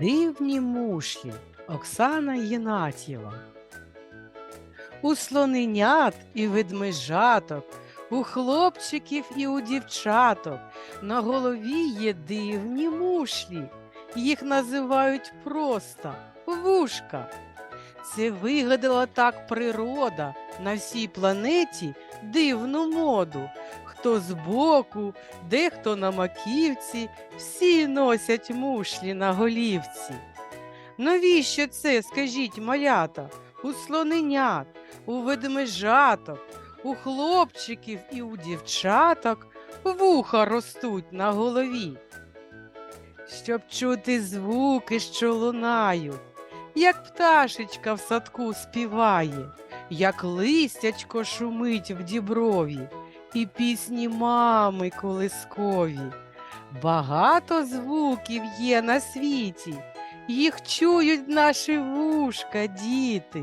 Дивні мушлі Оксана Єнатьєва. У слоненят і ведмежаток, у хлопчиків і у дівчаток на голові є дивні мушлі. Їх називають просто вушка. Це вигадала так природа на всій планеті дивну моду. Хто збоку, дехто на маківці, всі носять мушлі на голівці. Навіщо це, скажіть, малята, у слоненят, у ведмежаток, у хлопчиків і у дівчаток вуха ростуть на голові? Щоб чути звуки, що лунають, як пташечка в садку співає, як листячко шумить в діброві, і пісні мами колискові. Багато звуків є на світі, їх чують наші вушка, діти.